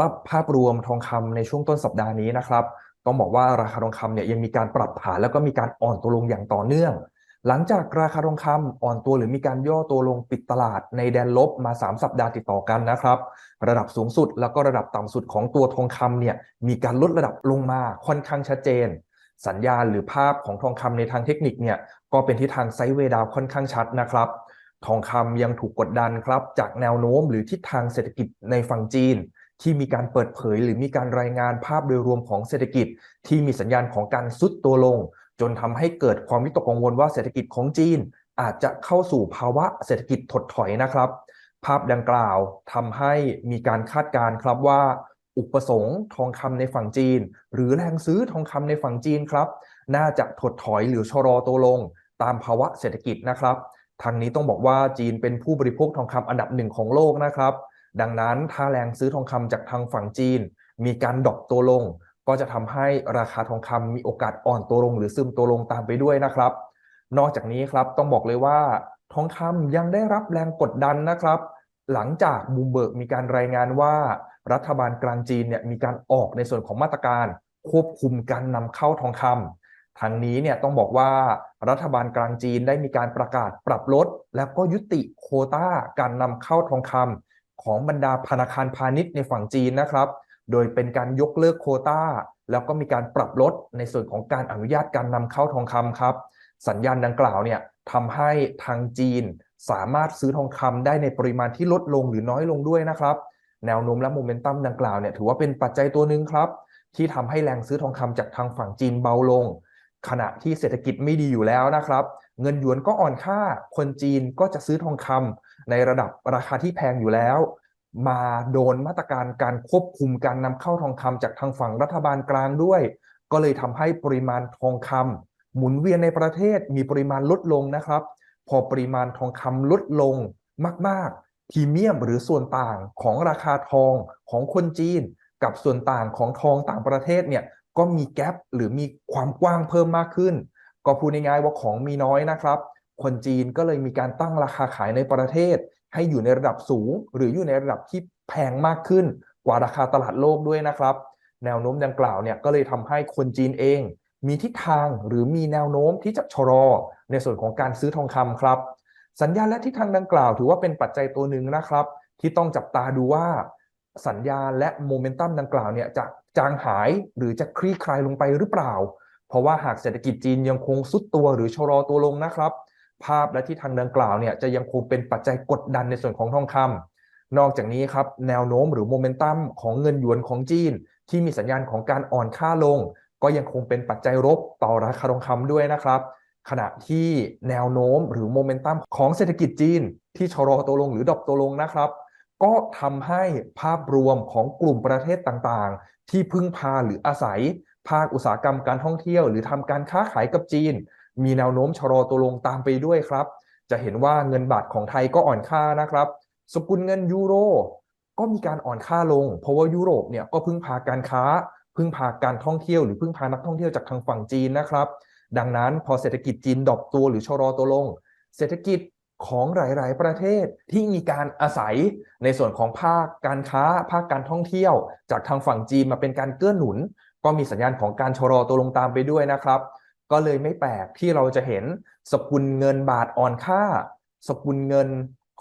หรับภาพรวมทองคำในช่วงต้นสัปดาห์นี้นะครับ ต้องบอกว่าราคาทองคำเนี่ยยังมีการปรับฐานแล้วก็มีการอ่อนตัวลงอย่างต่อเนื่อง หลังจากราคาทองคำอ่อนตัวหรือมีการย่อตัวลงปิดตลาดในแดนลบมา 3 สัปดาห์ติดต่อกันนะครับ ระดับสูงสุดแล้วก็ระดับต่ำสุดของตัวทองคำเนี่ยมีการลดระดับลงมาค่อนข้างชัดเจน สัญญาณหรือภาพของทองคำในทางเทคนิคเนี่ยก็เป็นทิศทางไซด์เวดาวค่อนข้างชัดนะครับทองคำยังถูกกดดันครับจากแนวโน้มหรือทิศทางเศรษฐกิจในฝั่งจีน ที่มีการเปิดเผยหรือมีการรายงานภาพโดยรวมของเศรษฐกิจ ที่มีสัญญาณของการซุดตัวลง จนทำให้เกิดความวิตกกังวลว่าเศรษฐกิจของจีน อาจจะเข้าสู่ภาวะเศรษฐกิจถดถอยนะครับ ภาพดังกล่าวทำให้มีการคาดการณ์ครับว่า อุปสงค์ทองคำในฝั่งจีน หรือแรงซื้อทองคำในฝั่งจีนครับ น่าจะถดถอยหรือชะลอตัวลง ตามภาวะเศรษฐกิจนะครับทางนี้ต้องบอกว่าจีนเป็นผู้บริโภคทองคำอันดับหนึ่งของโลกนะครับ ดังนั้นถ้าแรงซื้อทองคำจากทางฝั่งจีน มีการดรอปตัวลง ก็จะทำให้ราคาทองคำมีโอกาสอ่อนตัวลง หรือซึมตัวลงตามไปด้วยนะครับ นอกจากนี้ครับต้องบอกเลยว่า ทองคำยังได้รับแรงกดดันนะครับ หลังจากบูมเบิร์กมีการรายงานว่า รัฐบาลกลางจีนเนี่ยมีการออกในส่วนของมาตรการ ควบคุมการนำเข้าทองคำทางนี้เนี่ยต้องบอกว่ารัฐบาลกลางจีนได้มีการประกาศปรับลด แล้วก็ยุติโคต้าการนำเข้าทองคำ ของบรรดาธนาคารพาณิชย์ในฝั่งจีนนะครับ โดยเป็นการยกเลิกโควต้า แล้วก็มีการปรับลดในส่วนของการอนุญาตการนำเข้าทองคำครับ สัญญาณดังกล่าวเนี่ยทำให้ทางจีนสามารถซื้อทองคำได้ในปริมาณที่ลดลงหรือน้อยลงด้วยนะครับ แนวโน้มและโมเมนตัมดังกล่าวเนี่ยถือว่าเป็นปัจจัยตัวหนึ่งครับ ที่ทำให้แรงซื้อทองคำจากทางฝั่งจีนเบาลง ขณะที่เศรษฐกิจไม่ดีอยู่แล้วนะครับ เงินหยวนก็อ่อนค่าคนจีนก็จะซื้อทองคำในระดับราคาที่แพงอยู่แล้ว มาโดนมาตรการการควบคุมการนำเข้าทองคำจากทางฝั่งรัฐบาลกลางด้วย ก็เลยทำให้ปริมาณทองคำหมุนเวียนในประเทศมีปริมาณลดลงนะครับ พอปริมาณทองคำลดลงมากๆพรีเมียมหรือส่วนต่างของราคาทองของคนจีน กับส่วนต่างของทองต่างประเทศเนี่ยก็มีแกลบหรือมีความกว้างเพิ่มมากขึ้น ก็พูดง่ายๆว่าของมีน้อยนะครับ คนจีนก็เลยมีการตั้งราคาขายในประเทศ ให้อยู่ในระดับสูง หรืออยู่ในระดับที่แพงมากขึ้นกว่าราคาตลาดโลกด้วยนะครับ แนวโน้มดังกล่าวเนี่ยก็เลยทำให้คนจีนเอง มีทิศทางหรือมีแนวโน้มที่จะชะลอในส่วนของการซื้อทองคำครับ สัญญาณและทิศทางดังกล่าวถือว่าเป็นปัจจัยตัวหนึ่งนะครับ ที่ต้องจับตาดูว่า สัญญาณและโมเมนตัมดังกล่าวเนี่ยจะจางหายหรือจะคลี่คลายลงไปหรือเปล่า เพราะว่าหากเศรษฐกิจจีนยังคงซุดตัวหรือชะลอตัวลงนะครับ ภาพและทิศทางดังกล่าวเนี่ยจะยังคงเป็นปัจจัยกดดันในส่วนของทองคำนอกจากนี้ครับแนวโน้มหรือโมเมนตัมของเงินหยวนของจีน ที่มีสัญญาณของการอ่อนค่าลง ก็ยังคงเป็นปัจจัยลบต่อราคาทองคำด้วยนะครับขณะที่แนวโน้มหรือโมเมนตัมของเศรษฐกิจจีน ที่ชะลอตัวลงหรือดรอปตัวลงนะครับ ก็ทำให้ภาพรวมของกลุ่มประเทศต่างๆ ที่พึ่งพาหรืออาศัย ภาคอุตสาหกรรมการท่องเที่ยว หรือทำการค้าขายกับจีน มีแนวโน้มชะลอตัวลงตามไปด้วยครับ จะเห็นว่าเงินบาทของไทยก็อ่อนค่านะครับ สกุลเงินยูโรก็มีการอ่อนค่าลง เพราะว่ายุโรปเนี่ยก็พึ่งพาการค้า พึ่งพาการท่องเที่ยวหรือพึ่งพานักท่องเที่ยวจากทางฝั่งจีนนะครับ ดังนั้นพอเศรษฐกิจจีนดรอปตัวหรือชะลอตัวลง เศรษฐกิจของหลาย ๆ ประเทศที่มีการอาศัยในส่วนของภาคการค้า ภาคการท่องเที่ยว จากทางฝั่งจีนมาเป็นการเกื้อหนุน ก็มีสัญญาณของการชะลอตัวลงตามไปด้วยนะครับ ก็เลยไม่แปลกที่เราจะเห็นสกุลเงินบาทอ่อนค่า สกุลเงิน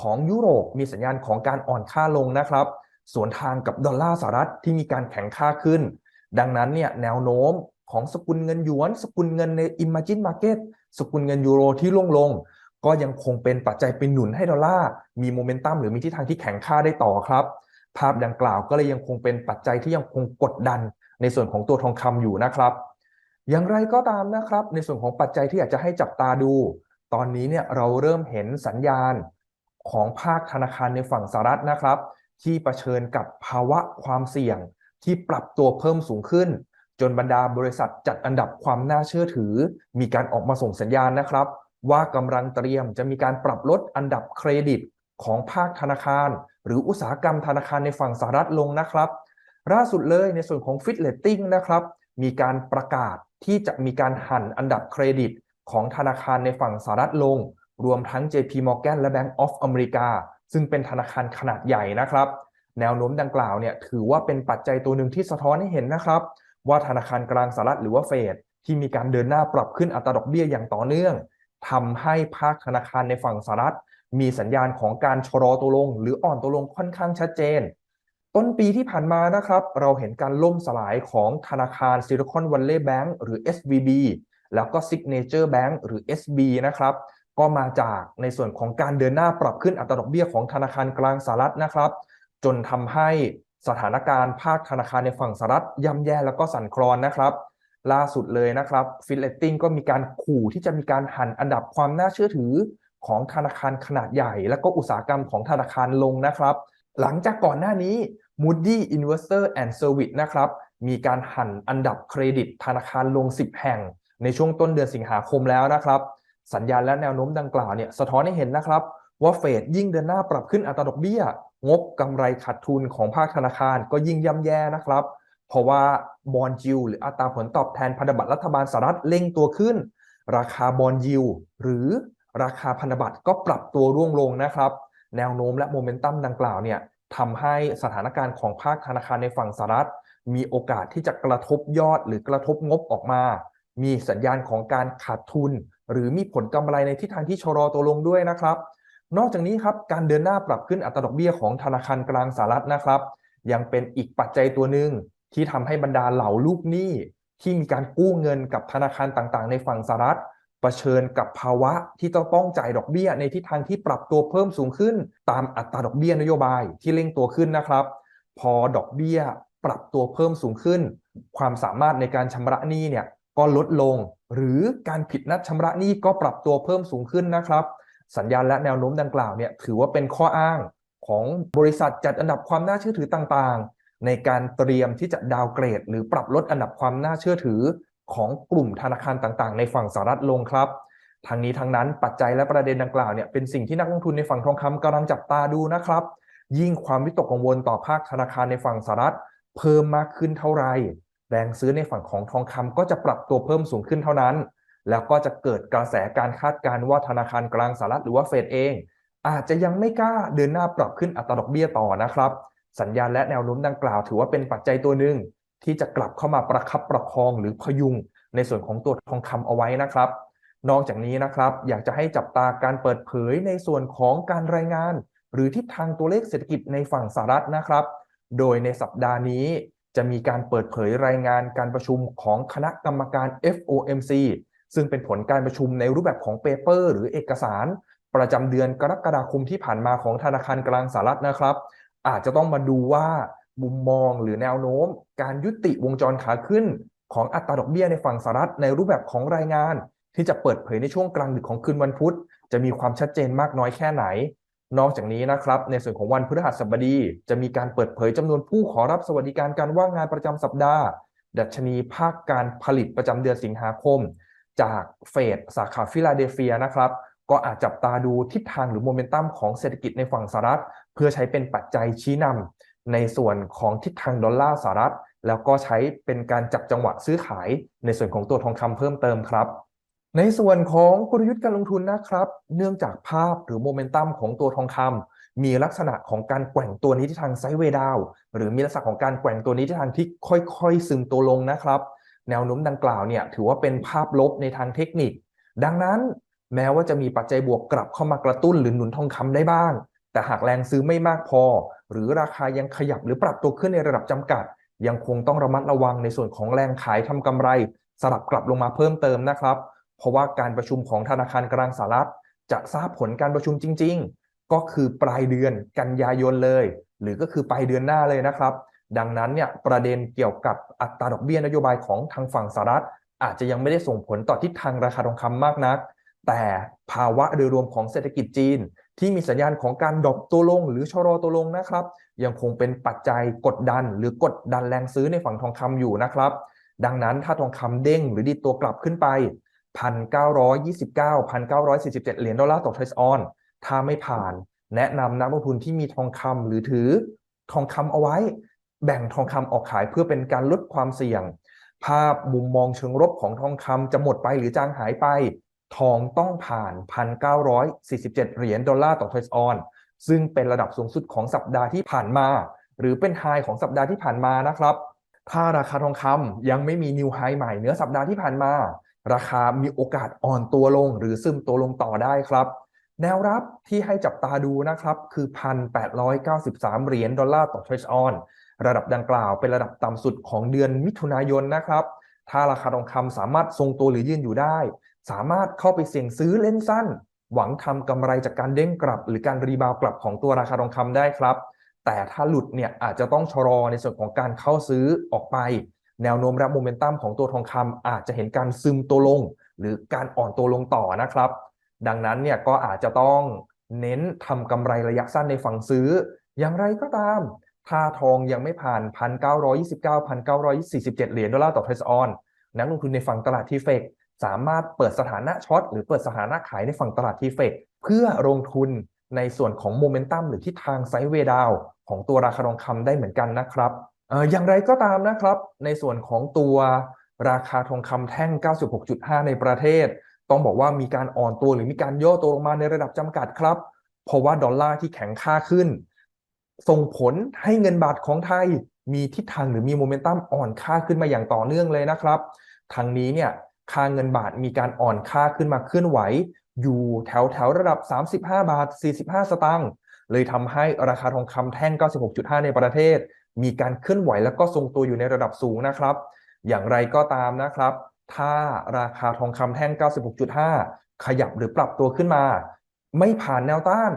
ของยุโรปมีสัญญาณของการอ่อนค่าลงนะครับส่วนทางกับดอลลาร์สหรัฐที่มีการแข็งค่าขึ้น ดังนั้นเนี่ยแนวโน้มของสกุลเงินหยวน สกุลเงินใน Imagine Market สกุลเงินยูโรที่ลงลง ก็ยังคงเป็นปัจจัยเป็นหนุนให้ดอลลาร์มีโมเมนตัมหรือมีทิศทางที่แข็งค่าได้ต่อครับ ภาพดังกล่าวก็เลยยังคงเป็นปัจจัยที่ยังคงกดดันในส่วนของตัวทองคำอยู่นะครับ อย่างไรก็ตามนะครับ ในส่วนของปัจจัยที่อยากจะให้จับตาดู ตอนนี้เนี่ยเราเริ่มเห็นสัญญาณของภาคธนาคารในฝั่งสหรัฐนะครับ ที่เผชิญกับภาวะความเสี่ยงที่ปรับตัวเพิ่มสูงขึ้น จนบรรดาบริษัทจัดอันดับความน่าเชื่อถือ มีการออกมาส่งสัญญาณนะครับ ว่ากำลังเตรียมจะมีการปรับลดอันดับเครดิตของภาคธนาคาร หรืออุตสาหกรรมธนาคารในฝั่งสหรัฐลงนะครับล่าสุดเลยในส่วนของฟิตเลตติ้งนะครับ มีการประกาศที่จะมีการหั่นอันดับเครดิตของธนาคารในฝั่งสหรัฐลง รวมทั้ง JP Morgan และ Bank of America ซึ่งเป็นธนาคารขนาดใหญ่นะครับ แนวโน้มดังกล่าวเนี่ยถือว่าเป็นปัจจัยตัวหนึ่งที่สะท้อนให้เห็นนะครับ ว่าธนาคารกลางสหรัฐหรือว่าเฟดที่มีการเดินหน้าปรับขึ้นอัตราดอกเบี้ยอย่างต่อเนื่องทำให้ภาคธนาคารในฝั่งสหรัฐ มีสัญญาณของการชะลอตัวลง หรืออ่อนตัวลงค่อนข้างชัดเจน ต้นปีที่ผ่านมานะครับ เราเห็นการล่มสลายของธนาคารซิลิคอนวัลเลย์แบงก์หรือ SVB แล้วก็ Signature Bank หรือ SB นะครับ ก็มาจากในส่วนของการเดินหน้าปรับขึ้นอัตราดอกเบี้ยของธนาคารกลางสหรัฐนะครับ จนทำให้สถานการณ์ภาคธนาคารในฝั่งสหรัฐย่ำแย่แล้วก็สั่นคลอนนะครับ ล่าสุดเลยนะครับฟิลเลตติ้งก็มีการขู่ที่จะมีการหันอันดับความน่าเชื่อถือของธนาคารขนาดใหญ่ และก็อุตสาหกรรมของธนาคารลงนะครับ หลังจากก่อนหน้านี้ Moody Investor and Service นะครับ มีการหั่นอันดับเครดิตธนาคารลง 10 แห่ง ในช่วงต้นเดือนสิงหาคมแล้วนะครับ สัญญาณและแนวโน้มดังกล่าวเนี่ยสะท้อนให้เห็นนะครับ ว่าเฟดยิ่งเดินหน้าปรับขึ้นอัตราดอกเบี้ย งบกำไรขาดทุนของภาคธนาคารก็ยิ่งย่ำแย่นะครับ เพราะว่าบอลจิวหรืออัตราผลตอบแทนพันธบัตรรัฐบาลสหรัฐเร่งตัวขึ้น ราคาบอลยิวหรือราคาพันธบัตรก็ปรับตัวร่วงลงนะครับ แนวโน้มและโมเมนตัมดังกล่าวเนี่ยทำให้สถานการณ์ของภาคธนาคารในฝั่งสหรัฐ มีโอกาสที่จะกระทบยอดหรือกระทบงบออกมา มีสัญญาณของการขาดทุน หรือมีผลกำไรในทิศทางที่ชะลอตัวลงด้วยนะครับ นอกจากนี้ครับการเดินหน้าปรับขึ้นอัตราดอกเบี้ยของธนาคารกลางสหรัฐนะครับ ยังเป็นอีกปัจจัยตัวหนึ่งที่ทำให้บรรดาเหล่าลูกหนี้ที่มีการกู้เงินกับธนาคารต่างๆ ในฝั่งสหรัฐ เผชิญกับภาวะที่ต้องต้องจ่ายดอกเบี้ย ในทิศทางที่ปรับตัวเพิ่มสูงขึ้น ตามอัตราดอกเบี้ยนโยบายที่เร่งตัวขึ้นนะครับ พอดอกเบี้ยปรับตัวเพิ่มสูงขึ้น ความสามารถในการชำระหนี้เนี่ยก็ลดลง หรือการผิดนัดชำระหนี้ก็ปรับตัวเพิ่มสูงขึ้นนะครับ สัญญาณและแนวโน้มดังกล่าวเนี่ยถือว่าเป็นข้ออ้างของบริษัทจัดอันดับความน่าเชื่อถือต่างๆ ในการเตรียมที่จะดาวเกรด หรือปรับลดอันดับความน่าเชื่อถือ ของกลุ่มธนาคารต่างๆ ในฝั่งสหรัฐลงครับทางนี้ทางนั้นปัจจัยและประเด็นดังกล่าวเนี่ยเป็นสิ่งที่นักลงทุนในฝั่งทองคำกำลังจับตาดูนะครับ ยิ่งความวิตกกังวลต่อภาคธนาคารในฝั่งสหรัฐ เพิ่มมากขึ้นเท่าไหร่แรงซื้อในฝั่งของทองคำก็จะปรับตัวเพิ่มสูงขึ้นเท่านั้น แล้วก็จะเกิดกระแสการคาดการณ์ว่าธนาคารกลางสหรัฐหรือว่าเฟดเอง อาจจะยังไม่กล้าเดินหน้าปรับขึ้นอัตราดอกเบี้ยต่อนะครับ สัญญาณและแนวโน้มดังกล่าวถือว่าเป็นปัจจัยตัวหนึ่ง ที่จะกลับเข้ามาประคับประคองหรือพยุงในส่วนของตัวทองคำเอาไว้นะครับ นอกจากนี้นะครับ อยากจะให้จับตาการเปิดเผยในส่วนของการรายงาน หรือทิศทางตัวเลขเศรษฐกิจในฝั่งสหรัฐนะครับ โดยในสัปดาห์นี้จะมีการเปิดเผยรายงานการประชุมของคณะกรรมการ FOMC ซึ่งเป็นผลการประชุมในรูปแบบของเปเปอร์หรือเอกสาร ประจำเดือนกรกฎาคมที่ผ่านมาของธนาคารกลางสหรัฐนะครับ อาจจะต้องมาดูว่า มุมมองหรือแนวโน้ม การยุติวงจรขาขึ้น ของอัตราดอกเบี้ยในฝั่งสหรัฐในรูปแบบของรายงาน ที่จะเปิดเผยในช่วงกลางดึกของคืนวันพุธ จะมีความชัดเจนมากน้อยแค่ไหน นอกจากนี้นะครับ ในส่วนของวันพฤหัสบดี จะมีการเปิดเผยจำนวนผู้ขอรับสวัสดิการการว่างงานประจำสัปดาห์ ดัชนีภาคการผลิตประจำเดือนสิงหาคม จากเฟดสาขาฟิลาเดลเฟียนะครับก็อาจจับตาดูทิศทางหรือโมเมนตัมของเศรษฐกิจในฝั่งสหรัฐ เพื่อใช้เป็นปัจจัยชี้นำ ในส่วนของทิศทางดอลลาร์สหรัฐ แล้วก็ใช้เป็นการจับจังหวะซื้อขายในส่วนของตัวทองคำเพิ่มเติมครับ ในส่วนของกลยุทธ์การลงทุนนะครับ เนื่องจากภาพหรือโมเมนตัมของตัวทองคำมีลักษณะของการแกว่งตัวนี้ที่ทางไซด์เวดาวหรือมีลักษณะของการแกว่งตัวนี้ที่ทางที่ค่อยๆ ซึมตัวลงนะครับ แนวโน้มดังกล่าวเนี่ยถือว่าเป็นภาพลบในทางเทคนิค ดังนั้นแม้ว่าจะมีปัจจัยบวกกลับเข้ามากระตุ้นหรือหนุนทองคำได้บ้าง แต่หากแรงซื้อไม่มากพอ หรือราคายังขยับหรือปรับตัวขึ้นในระดับจำกัด ยังคงต้องระมัดระวังในส่วนของแรงขายทำกำไร สลับกลับลงมาเพิ่มเติมนะครับ เพราะว่าการประชุมของธนาคารกลางสหรัฐ จะทราบผลการประชุมจริง ๆ ก็คือปลายเดือนกันยายนเลย หรือก็คือปลายเดือนหน้าเลยนะครับ ดังนั้นเนี่ยประเด็นเกี่ยวกับอัตราดอกเบี้ยนโยบายของทางฝั่งสหรัฐ อาจจะยังไม่ได้ส่งผลต่อทิศทางราคาทองคำมากนัก แต่ภาวะโดยรวมของเศรษฐกิจจีน ที่มีสัญญาณของการดรอปตัวลงหรือชะลอตัวลงนะครับ ยังคงเป็นปัจจัยกดดัน หรือกดดันแรงซื้อในฝั่งทองคำอยู่นะครับ ดังนั้นถ้าทองคำเด้งหรือดีดตัวกลับขึ้นไป 1,929 1,947 เหรียญดอลลาร์ต่อเทรออน ถ้าไม่ผ่าน แนะนำนักลงทุนที่มีทองคำหรือถือทองคำเอาไว้ แบ่งทองคำออกขายเพื่อเป็นการลดความเสี่ยง ภาพมุมมองเชิงลบของทองคำจะหมดไปหรือจางหายไป ทองต้องผ่าน 1,947 เหรียญดอลลาร์ต่อเทรซออน ซึ่งเป็นระดับสูงสุดของสัปดาห์ที่ผ่านมา หรือเป็นไฮของสัปดาห์ที่ผ่านมานะครับ ถ้าราคาทองคำยังไม่มีนิวไฮใหม่เหนือสัปดาห์ที่ผ่านมา ราคามีโอกาสอ่อนตัวลง หรือซึมตัวลงต่อได้ครับ แนวรับที่ให้จับตาดูนะครับคือ 1,893 เหรียญดอลลาร์ต่อเทรชออนระดับดังกล่าวเป็นระดับต่ำสุดของเดือนมิถุนายนนะครับ ถ้าราคาทองคำสามารถทรงตัวหรือยืนอยู่ได้ สามารถเข้าไปเสี่ยงซื้อเล่นสั้น หวังทำกำไรจากการเด้งกลับ หรือการรีบาวกลับของตัวราคาทองคำได้ครับ แต่ถ้าหลุดเนี่ยอาจจะต้องชะลอในส่วนของการเข้าซื้อออกไป แนวโน้มรับโมเมนตัมของตัวทองคำอาจจะเห็นการซึมตัวลง หรือการอ่อนตัวลงต่อนะครับ ดังนั้นเนี่ยก็อาจจะต้องเน้นทำกำไรระยะสั้นในฝั่งซื้อ อย่างไรก็ตามถ้าทองยังไม่ผ่าน 1,929-1,947 เหรียญดอลลาร์ต่อเทรซออนนักลงทุนในฝั่งตลาดทีเฟก สามารถเปิดสถานะช็อตหรือเปิดสถานะขายในฝั่งตลาดทีเฟกเพื่อลงทุนในส่วนของโมเมนตัมหรือทิศทางไซด์เวย์ดาวของตัวราคาทองคำได้เหมือนกันนะครับอออย่างไรก็ตามนะครับ ในส่วนของตัวราคาทองคำแท่ง 96.5 ในประเทศ ต้องบอกว่ามีการอ่อนตัวหรือมีการย่อตัวลงมาในระดับจำกัดครับ เพราะว่าดอลลาร์ที่แข็งค่าขึ้น ส่งผลให้เงินบาทของไทยมีทิศทางหรือมีโมเมนตัมอ่อนค่าขึ้นมาอย่างต่อเนื่องเลยนะครับทางนี้เนี่ย ค่าเงินบาทมีการอ่อนค่าขึ้นมาเคลื่อนไหว อยู่แถวแถวระดับ 35 บาท 45 สตางค์เลยทำให้ราคาทองคำแท่ง 96.5 ในประเทศ มีการเคลื่อนไหวแล้วก็ทรงตัวอยู่ในระดับสูงนะครับ อย่างไรก็ตามนะครับ ถ้าราคาทองคำแท่ง 96.5 ขยับหรือปรับตัวขึ้นมา ไม่ผ่านแนวต้าน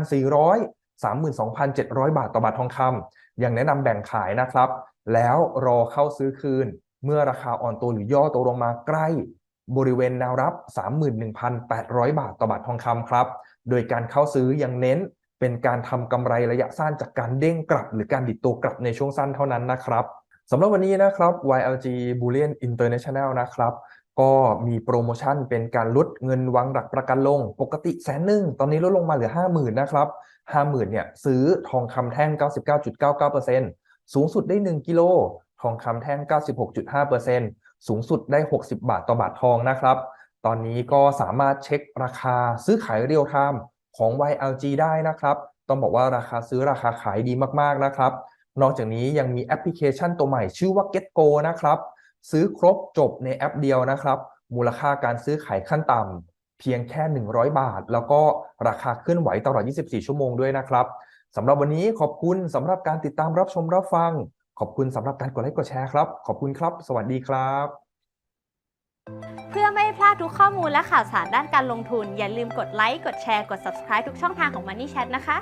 32,400 32,700 บาทต่อบาททองคำยังแนะนำแบ่งขายนะครับ แล้วรอเข้าซื้อคืน เมื่อราคาอ่อนตัวหรือย่อตัวลงมาใกล้ บริเวณแนวรับ 31,800 บาทต่อบาททองคำครับ โดยการเข้าซื้อยังเน้นเป็นการทำกำไรระยะสั้นจากการเด้งกลับ หรือการดิดตัวกลับในช่วงสั้นเท่านั้นนะครับสำหรับวันนี้นะครับ YLG Bullion International นะครับก็มีโปรโมชั่นเป็นการลดเงินวางหลักประกันลง ปกติแสนหนึ่งตอนนี้ลดลงมาเหลือ 50,000นะครับ50,000เนี่ยซื้อทองคำแท่ง 99.99%สูงสุดได้ 1 กิโล ทองคำแท่ง 96.5%สูงสุดได้ 60 บาทต่อบาททองนะครับ ตอนนี้ก็สามารถเช็คราคาซื้อขายเรียลไทม์ของ YLG ได้นะครับ ต้องบอกว่าราคาซื้อราคาขายดีมากๆนะครับ นอกจากนี้ยังมีแอปพลิเคชันตัวใหม่ชื่อว่า GetGo นะครับ ซื้อครบจบในแอปเดียวนะครับ มูลค่าการซื้อขายขั้นต่ำเพียงแค่ 100 บาท แล้วก็ราคาเคลื่อนไหวตลอด 24 ชั่วโมงด้วยนะครับสำหรับวันนี้ขอบคุณสำหรับการติดตามรับชมรับฟัง ขอบคุณสำหรับการกดไลค์กดแชร์ครับ ขอบคุณครับ สวัสดีครับ เพื่อไม่ให้พลาดทุกข้อมูลและข่าวสารด้านการลงทุน อย่าลืมกดไลค์ กดแชร์ กด subscribe ทุกช่องทางของ Money Chat นะคะ